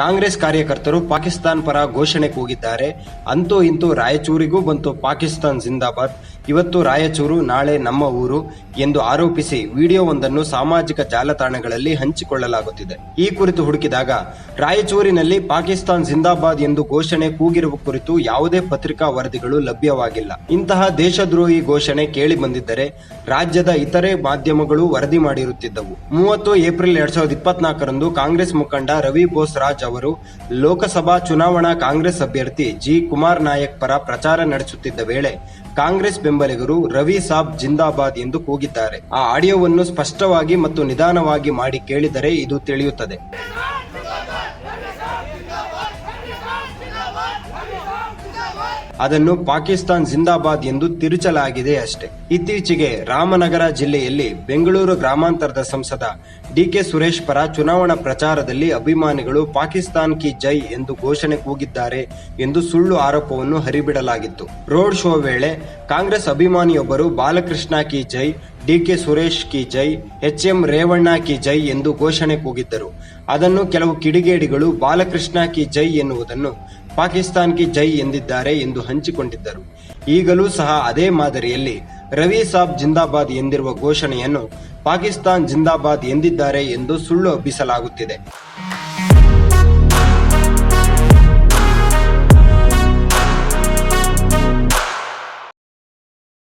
ಕಾಂಗ್ರೆಸ್ ಕಾರ್ಯಕರ್ತರು ಪಾಕಿಸ್ತಾನ್ ಪರ ಘೋಷಣೆ ಕೂಗಿದ್ದಾರೆ. ಅಂತೂ ಇಂತೂ ರಾಯಚೂರಿಗೂ ಬಂತು ಪಾಕಿಸ್ತಾನ್ ಜಿಂದಾಬಾದ್. ಇವತ್ತು ರಾಯಚೂರು ನಾಳೆ ನಮ್ಮ ಊರು ಎಂದು ಆರೋಪಿಸಿ ವಿಡಿಯೋವೊಂದನ್ನು ಸಾಮಾಜಿಕ ಜಾಲತಾಣಗಳಲ್ಲಿ ಹಂಚಿಕೊಳ್ಳಲಾಗುತ್ತಿದೆ. ಈ ಕುರಿತು ಹುಡುಕಿದಾಗ, ರಾಯಚೂರಿನಲ್ಲಿ ಪಾಕಿಸ್ತಾನ್ ಜಿಂದಾಬಾದ್ ಎಂದು ಘೋಷಣೆ ಕೂಗಿರುವ ಕುರಿತು ಯಾವುದೇ ಪತ್ರಿಕಾ ವರದಿಗಳು ಲಭ್ಯವಾಗಿಲ್ಲ. ಇಂತಹ ದೇಶದ್ರೋಹಿ ಘೋಷಣೆ ಕೇಳಿ ಬಂದಿದ್ದರೆ ರಾಜ್ಯದ ಇತರೆ ಮಾಧ್ಯಮಗಳು ವರದಿ ಮಾಡಿರುತ್ತಿದ್ದವು. ಮೂವತ್ತು ಏಪ್ರಿಲ್ ಎರಡ್ ಸಾವಿರದ ಇಪ್ಪತ್ನಾಲ್ಕರಂದು ಕಾಂಗ್ರೆಸ್ ಮುಖಂಡ ರವಿ ಬೋಸ್ ರಾಜ್ ಅವರು ಲೋಕಸಭಾ ಚುನಾವಣಾ ಕಾಂಗ್ರೆಸ್ ಅಭ್ಯರ್ಥಿ ಜಿ ಕುಮಾರ್ ನಾಯಕ್ ಪರ ಪ್ರಚಾರ ನಡೆಸುತ್ತಿದ್ದ ವೇಳೆ ಕಾಂಗ್ರೆಸ್ ಬೆಂಬಲಿಗರು ರವಿ ಸಾಬ್ ಜಿಂದಾಬಾದ್ ಎಂದು ಕೂಗಿದ್ದಾರೆ. ಆ ಆಡಿಯೋವನ್ನು ಸ್ಪಷ್ಟವಾಗಿ ಮತ್ತು ನಿಧಾನವಾಗಿ ಮಾಡಿ ಕೇಳಿದರೆ ಇದು ತಿಳಿಯುತ್ತದೆ. ಅದನ್ನು ಪಾಕಿಸ್ತಾನ್ ಜಿಂದಾಬಾದ್ ಎಂದು ತಿರುಚಲಾಗಿದೆ ಅಷ್ಟೇ. ಇತ್ತೀಚೆಗೆ ರಾಮನಗರ ಜಿಲ್ಲೆಯಲ್ಲಿ ಬೆಂಗಳೂರು ಗ್ರಾಮಾಂತರದ ಸಂಸದ ಡಿಕೆ ಸುರೇಶ್ ಪರ ಚುನಾವಣಾ ಪ್ರಚಾರದಲ್ಲಿ ಅಭಿಮಾನಿಗಳು ಪಾಕಿಸ್ತಾನ್ ಕಿ ಜೈ ಎಂದು ಘೋಷಣೆ ಕೂಗಿದ್ದಾರೆ ಎಂದು ಸುಳ್ಳು ಆರೋಪವನ್ನು ಹರಿಬಿಡಲಾಗಿತ್ತು. ರೋಡ್ ಶೋ ವೇಳೆ ಕಾಂಗ್ರೆಸ್ ಅಭಿಮಾನಿಯೊಬ್ಬರು ಬಾಲಕೃಷ್ಣ ಕಿ ಜೈ, ಡಿಕೆ ಸುರೇಶ್ ಕಿ ಜೈ ಎಚ್ ಎಂ ರೇವಣ್ಣ ಕಿ ಜೈ ಎಂದು ಘೋಷಣೆ ಕೂಗಿದ್ದರು. ಅದನ್ನು ಕೆಲವು ಕಿಡಿಗೇಡಿಗಳು ಬಾಲಕೃಷ್ಣ ಕಿ ಜೈ ಎನ್ನುವುದನ್ನು ಪಾಕಿಸ್ತಾನ್ ಕಿ ಜೈ ಎಂದಿದ್ದಾರೆ ಎಂದು ಹಂಚಿಕೊಂಡಿದ್ದರು. ಈಗಲೂ ಸಹ ಅದೇ ಮಾದರಿಯಲ್ಲಿ ರವಿ ಸಾಬ್ ಜಿಂದಾಬಾದ್ ಎಂದಿರುವ ಘೋಷಣೆಯನ್ನು ಪಾಕಿಸ್ತಾನ್ ಜಿಂದಾಬಾದ್ ಎಂದಿದ್ದಾರೆ ಎಂದು ಸುಳ್ಳು ಹಬ್ಬಿಸಲಾಗುತ್ತಿದೆ.